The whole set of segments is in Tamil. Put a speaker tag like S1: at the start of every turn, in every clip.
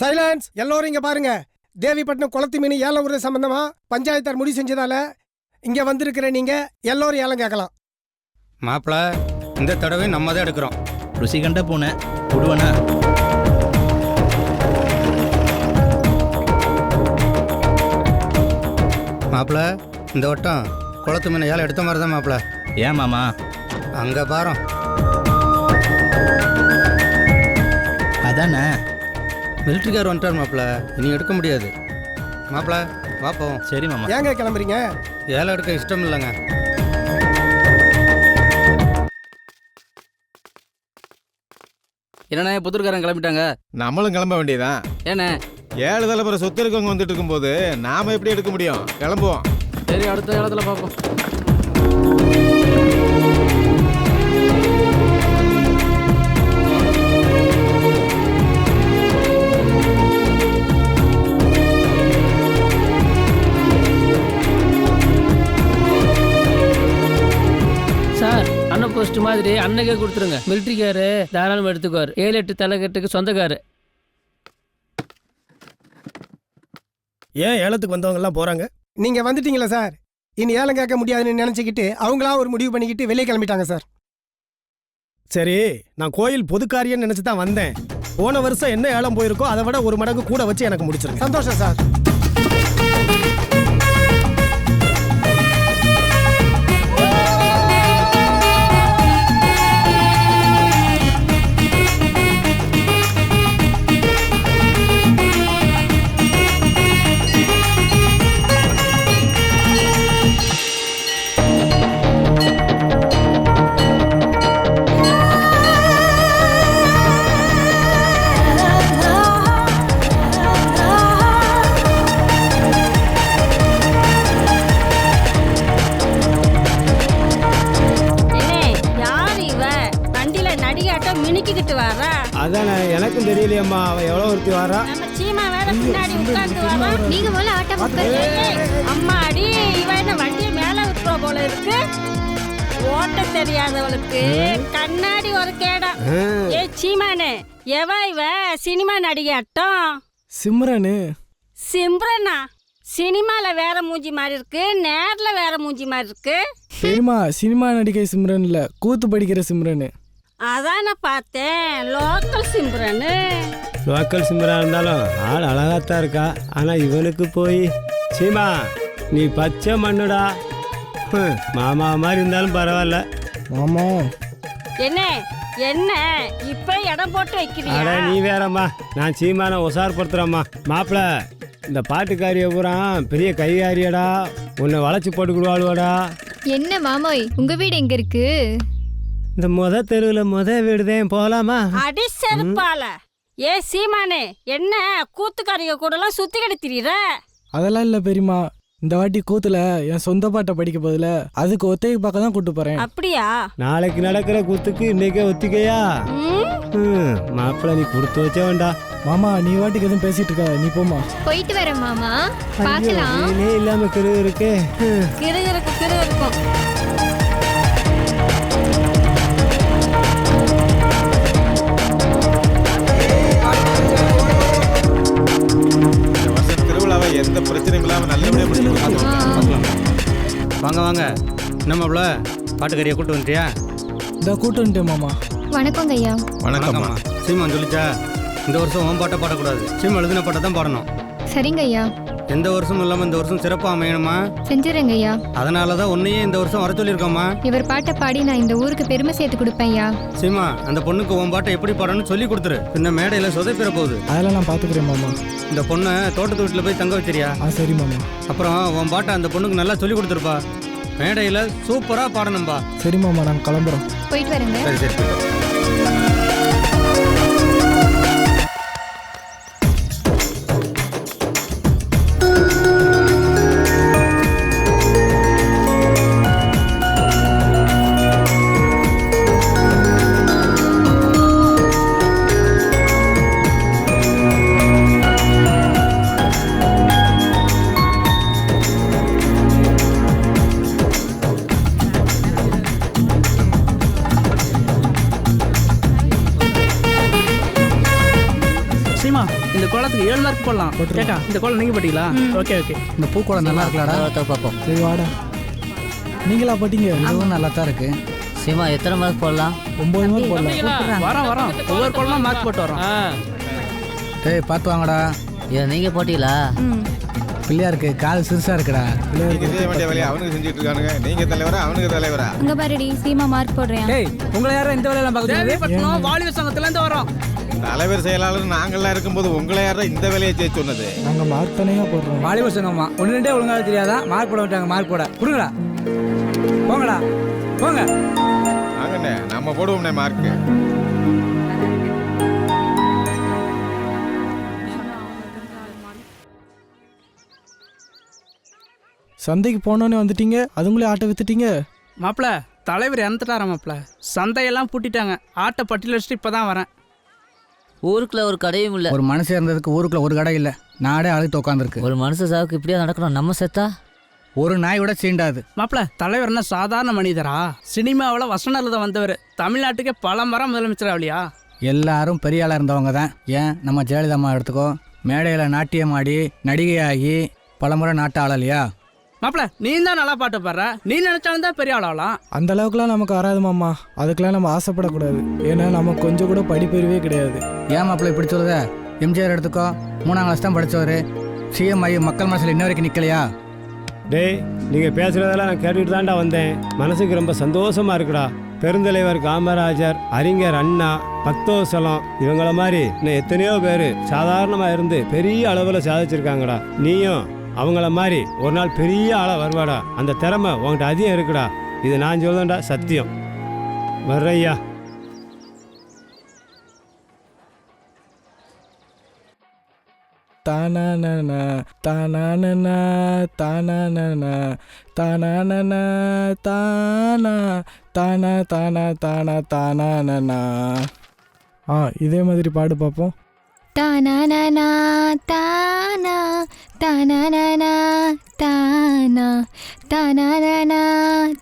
S1: சைலன்ஸ் எல்லோரும் இங்க பாருங்க. தேவிப்பட்டினம் குளத்து மீன் ஏலம் உறுதி சம்பந்தமா பஞ்சாயத்தார் முடிவு செஞ்சதால இங்க வந்திருக்கிற நீங்க எல்லோரும் ஏலம் கேட்கலாம்.
S2: மாப்பிள இந்த தடவை நம்ம தான் எடுக்கிறோம்.
S3: ருசி கண்ட பூனை விடுவனா
S2: மாப்பிள இந்த வட்டம் குளத்து மீன் ஏழை எடுத்த மாதிரி தான் மாப்பிள.
S3: ஏன் மாமா?
S2: அங்கே பாரம்.
S3: அதானே?
S2: மிலிட்ரிக்கார் வந்துட்டார் மாப்பிள. இனி எடுக்க முடியாது. மாப்பிள பார்ப்போம்
S3: சரி மாமா.
S1: ஏங்க கிளம்புறீங்க?
S2: ஏழை எடுக்க இஷ்டம் இல்லைங்க.
S4: என்னண்ணே புத்தூர்காரன் கிளம்பிட்டாங்க?
S5: நம்மளும் கிளம்ப வேண்டியதான்
S4: ஏண்ணே?
S5: ஏழு தலைமுறை சொத்து இருக்கவங்க வந்துட்டு இருக்கும்போது நாம எப்படி எடுக்க முடியும்? கிளம்புவோம்.
S4: சரி அடுத்த இடத்துல பார்ப்போம்.
S6: மாதிரி அண்ணகே கொடுத்துருங்க. மிலிட்ரிக்காரு தாராளமாக எடுத்துக்குவார். ஏழு எட்டு தலைக்கட்டுக்கு சொந்தக்காரு.
S7: ஏன் ஏலத்துக்கு வந்தவங்க எல்லாம் போறாங்க?
S1: நீங்க வந்துட்டீங்களா சார். இனி ஏலம் கேட்க முடியாதுன்னு நினைச்சுக்கிட்டு அவங்களா ஒரு முடிவு பண்ணிக்கிட்டு வெளியே கிளம்பிட்டாங்க சார்.
S7: சரி நான் கோயில் பொதுக்காரியன்னு நினைச்சு தான் வந்தேன். போன வருஷம் என்ன ஏலம் போயிருக்கோ அதை விட ஒரு மடங்கு கூட வச்சு எனக்கு முடிச்சிருங்க.
S1: சந்தோஷம் சார்.
S7: எனக்கும் தெரியலையம்மா அவன் எவ்வளோ ஒருத்தி வரா
S8: நம்ம சீமா வேற பின்னாடி உட்கார்ந்து வாரா
S9: நீங்க முதல்ல ஆட்டம்
S8: ஏய், அம்மாடி இவ என்ன வண்டியை மேல விட்டுற போல இருக்கு. ஓட்ட தெரியாதவளுக்கு கண்ணாடி ஒரு கேடம் ஏ சீமானே எவ இவ? சினிமா நடிகாட்டம்
S7: சிம்ரனு.
S8: சிம்ரனா? சினிமால வேற மூஞ்சி மாதிரி இருக்கு. நேர்ல வேற மூஞ்சி மாதிரி இருக்கு.
S7: பெரியமா சினிமா நடிகை சிம்ரன் இல்ல கூத்து படிக்கிற சிம்ரனு.
S8: அதான் நான் பார்த்தேன். லோக்கல் சிம்ரனு
S7: லோக்கல் சிம்ரா இருந்தாலும் ஆள் அழகாத்தான் இருக்கா. ஆனா இவனுக்கு போய் சீமா நீ பச்சை மண்ணுடா. ஹம், மாமா மாதிரி இருந்தாலும் பரவாயில்ல. மாமா.
S8: என்ன என்ன இப்ப இடம் போட்டு வைக்கிறியா?
S7: அட நீ வேறம்மா. நான் சீமான உசார்படுத்துறேம்மா மாப்பிள இந்த பாட்டுக்காரிய பூரா பெரிய கைகாரியடா. உன்னை வளைச்சு போட்டுக்கிடுவாளுவாடா.
S9: என்ன மாமோய் உங்க வீடு எங்க இருக்கு?
S7: இந்த முத தெருவில் முத வீடுதேன் போகலாமா
S8: அடி செருப்பால. ஏ சீமானே என்ன கூத்துக்காரிக கூட எல்லாம் சுத்தி கிடத்திரிற
S10: அதெல்லாம் இல்லை பெரியம்மா. இந்த வாட்டி கூத்துல என் சொந்த பாட்டை படிக்க போதில் அதுக்கு ஒத்தைக்கு பார்க்க தான் கூட்டு போறேன்.
S8: அப்படியா?
S7: நாளைக்கு நடக்கிற குத்துக்கு இன்னைக்கே ஒத்திக்கையா?
S8: ம்,
S7: மாப்பிள நீ கொடுத்து வச்சவன்டா.
S10: மாமா நீ வாட்டிக்கு எதுவும் பேசிட்டு இருக்க நீ போமா
S9: போயிட்டு வரேன் மாமா. பார்க்கலாம்.
S7: இல்லாம கிரு இருக்கு
S8: கிறுகிறுக்கு கிறு இருக்கும்
S2: வாங்க. என்ன மாப்பிள பாட்டுக்காரியை கூட்டு வந்துட்டியா?
S10: இந்த கூட்டு வந்துட்டேன் மாமா.
S9: வணக்கங்க ஐயா.
S5: வணக்கம்மா.
S2: சீமான் சொல்லிச்சா இந்த வருஷம் உன் பாட்டை பாடக்கூடாது. சீமா எழுதின பாட்டை தான் பாடணும்.
S9: சரிங்க ஐயா.
S2: எந்த வருஷமும் இல்லாமல் இந்த வருஷம் சிறப்பாக அமையணுமா?
S9: செஞ்சிருங்க ஐயா.
S2: அதனால தான் உன்னையே இந்த வருஷம் வர சொல்லியிருக்கோம்மா.
S9: இவர் பாட்டை பாடி நான் இந்த ஊருக்கு பெருமை சேர்த்து கொடுப்பேன் ஐயா.
S2: சீமா அந்த பொண்ணுக்கு உன் பாட்டை எப்படி பாடணும்னு சொல்லி கொடுத்துரு. பின்ன மேடையில் சொதைப்பிற போகுது
S10: அதெல்லாம் நான் பாத்துக்கிறேன் மாமா.
S2: இந்த பொண்ணை தோட்டத்து வீட்டில் போய் தங்க வச்சிரியா?
S10: ஆ சரி மாமா.
S2: அப்புறம் உன் பாட்டை அந்த பொண்ணுக்கு நல்லா சொல்லி கொடுத்துருப்பா. மேடையில் சூப்பராக பாடணும்பா.
S10: சரி மாமா நான் கிளம்புறோம்.
S9: போயிட்டு வரேங்க.
S2: சரி சரி வா.
S11: மார்க் ஏழு மார்க் போடலாம். கேக்கா இந்த கோலம் நீங்க போட்டீங்களா? ஓகே ஓகே
S3: இந்த பூக்கோளம் நல்லா இருக்கலாடா
S2: பார்ப்போம்
S10: சரி வாடா. நீங்களா பட்டீங்க?
S3: இதுவும் நல்லா தான் இருக்கு.
S2: சீமா எத்தனை மார்க் போடலாம்?
S10: ஒன்பது மார்க் போடலாம்.
S11: வரோம் வரோம் ஒவ்வொரு கோலமா மார்க் போட்டு வரோம்
S3: டேய் பார்த்து வாங்கடா.
S2: இதை நீங்கள் போட்டீங்களா?
S3: பிள்ளையாருக்கு கால் சிறுசா இருக்குடா.
S5: நீங்க செய்ய வேண்டிய வேலையை அவனுக்கு செஞ்சுட்டு இருக்கானுங்க. நீங்க தலைவரா அவனுக்கு தலைவரா?
S9: உங்க பாருடி சீமா மார்க் போடுறேன்.
S11: டேய் உங்களை யாரும் இந்த வேலையெல்லாம் பார்க்குறது தேவிப்பட்டினம் வாலிப சங்கத்துல இருந்து வரோம்.
S5: தலைவர் செயலாளர் நாங்கெல்லாம் இருக்கும்போது உங்களை யாரா இந்த வேலையை செய்ய சொன்னது.
S10: நாங்க மார்க் தானேயா போடுறோம்.
S11: வாலிப சங்கம்மா ஒன்று ரெண்டே ஒழுங்காக தெரியாதா? மார்க் போட விட்டாங்க மார்க் போட. கொடுங்கடா. போங்கடா. போங்க.
S5: வாங்கண்ணே நம்ம போடுவோம்ண்ணே மார்க்கு
S10: சந்தைக்கு போனோன்னே வந்துட்டீங்க அதுங்களே ஆட்டை வித்துட்டீங்க?
S11: மாப்பிள தலைவர் இறந்துட்டாரா மாப்பிள? சந்தையெல்லாம் பூட்டிட்டாங்க. ஆட்டை பட்டியல் வச்சுட்டு இப்போ தான் வரேன்.
S2: ஊருக்குள்ள ஒரு கடையும் இல்லை.
S3: ஒரு மனுஷன் இருந்ததுக்கு ஊருக்குள்ள ஒரு கடை இல்லை. நாடே அழுத்து உட்காந்துருக்கு
S2: ஒரு மனுஷ சாவுக்கு இப்படியா நடக்கணும்? நம்ம செத்தா?
S3: ஒரு நாய் விட சீண்டாது.
S11: மாப்பிள தலைவர் என்ன சாதாரண மனிதரா? சினிமாவில் வசன எழுத வந்தவர். தமிழ்நாட்டுக்கே பல மரம் முதலமைச்சர் ஆகலையா
S3: எல்லாரும் பெரிய ஆளாக இருந்தவங்க தான். ஏன்? நம்ம ஜெயலலிதா அம்மா எடுத்துக்கோ. மேடையில் நாட்டியம் ஆடி நடிகையாகி பலமுறை நாட்டை ஆளலையா
S11: மாப்பிள நீ தான் நல்லா பாட்டு பாடுற. நீ நினைச்சாலும் தான் பெரிய ஆளாகலாம்
S10: அந்த அளவுக்குலாம் நமக்கு வராது மாமா அதுக்கெல்லாம் நம்ம ஆசைப்படக்கூடாது. ஏன்னா நமக்கு கொஞ்சம் கூட படிப்பறிவே கிடையாது.
S3: ஏன் மாப்பிள்ளை இப்படி சொல்லுத? எம்ஜிஆர் எடுத்துக்கோ. மூணாம் கிளாஸ் தான் படித்தவர் சிஎம் ஐ மக்கள் மனசில் இன்ன வரைக்கும் நிற்கலையா
S7: டேய் நீங்கள் பேசுகிறதெல்லாம் நான் கேட்டுட்டு தான்டா வந்தேன். மனசுக்கு ரொம்ப சந்தோஷமா இருக்குடா. பெருந்தலைவர் காமராஜர் அறிஞர் அண்ணா பக்தோசலம் இவங்கள மாதிரி இன்னும் எத்தனையோ பேர் சாதாரணமாக இருந்து பெரிய அளவில் சாதிச்சிருக்காங்கடா. நீயும் அவங்கள மாதிரி ஒரு நாள் பெரிய ஆளாக வருவாடா. அந்த திறமை உன்கிட்ட அதிகம் இருக்குடா. இது நான் சொல்லுவேன்டா சத்தியம். வர்றையா
S10: தானானன தானானன தானானன தானானன தானா தானா தானா தானா தானானனா. ஆ இதே மாதிரி பாடு பார்ப்போம்
S9: தானானா தானா தானானா தானா தானானா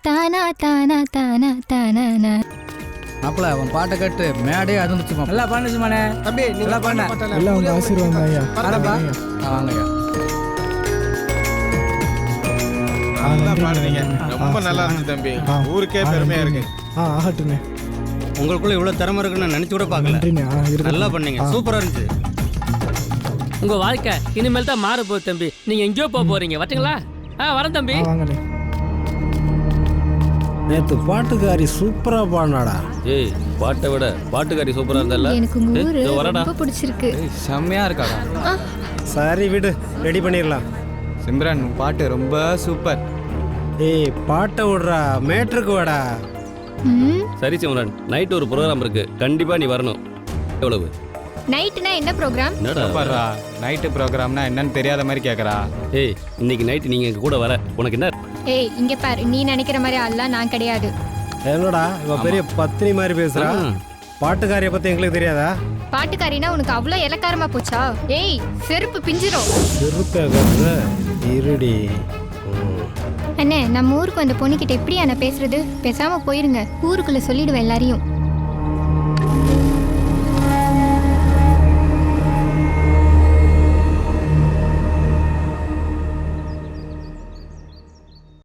S9: தானா தானா தானா தானானா.
S3: மாப்பிள்ள அவன் பாட்டை கேட்டு மேடையே அதிர்ந்துச்சு
S11: நல்லா பண்ணு சும்மானே
S1: தம்பி
S11: நல்லா பண்ண.
S10: எல்லாம் உங்க ஆசீர்வாதம் ஐயா.
S11: வரப்பா.
S3: வாங்கய்யா
S5: நல்லா பாடுறீங்க ரொம்ப நல்லா இருந்துச்சு தம்பி. ஊருக்கே பெருமையா. இருக்கு.
S10: ஆ ஆகட்டுண்ணே
S2: உங்களுக்குள்ள இவ்வளோ திறமை இருக்குன்னு நினச்சி கூட பார்க்கல.
S10: நன்றிண்ணே. இருக்கு
S2: நல்லா பண்ணீங்க. சூப்பராக இருந்துச்சு.
S6: உங்க வாழ்க்கை இனிமேல் தான் மாற போகுது தம்பி. நீங்க எங்கேயோ போக போறீங்க. வரட்டுங்களா? ஆ வரேன் தம்பி.
S10: வாங்கண்ணே.
S7: நேற்று பாட்டுக்காரி சூப்பராக பாடினாடா.
S4: ஏய் பாட்டை விட பாட்டுக்காரி சூப்பரா இருந்தல்ல?
S9: எனக்கு உங்க ஊரு. ரொம்ப பிடிச்சிருக்கு.
S4: செம்மையா இருக்காடா.
S7: சரி விடு. ரெடி பண்ணிடலாம்
S4: சிம்ரன் பாட்டு ரொம்ப சூப்பர்.
S7: ஏய் பாட்டை விடுறா. மேட்ருக்கு வாடா.
S4: சரி சிம்ரன். நைட் ஒரு ப்ரோக்ராம் இருக்கு. கண்டிப்பா நீ வரணும். எவ்வளவு?
S9: நைட்டுனா என்ன ப்ரோக்ராம்
S4: என்னடா?
S5: நைட்டு ப்ரோக்ராம்னா என்னன்னு தெரியாத மாதிரி கேட்குறா
S4: ஏய் இன்னைக்கு நைட் நீங்க எங்க கூட வர. உனக்கு என்ன?
S9: ஏய் இங்க பாரு. நீ நினைக்கிற மாதிரி ஆள்லாம் நான் கிடையாது.
S7: என்னடா இவ பெரிய பத்தினி மாதிரி பேசுறா. பாட்டுக்காரியை பத்தி எங்களுக்கு தெரியாதா?
S9: பாட்டுக்காரினா உனக்கு அவ்வளோ இலக்காரமா போச்சா? ஏய் செருப்பு பிஞ்சிரும்.
S7: திருத்த இருடி.
S9: அண்ணே நம்ம ஊருக்கு வந்த பொண்ணுக்கிட்ட எப்படியா நான் பேசுறது? பேசாம போயிருங்க. ஊருக்குள்ள சொல்லிடுவேன் எல்லாரையும்.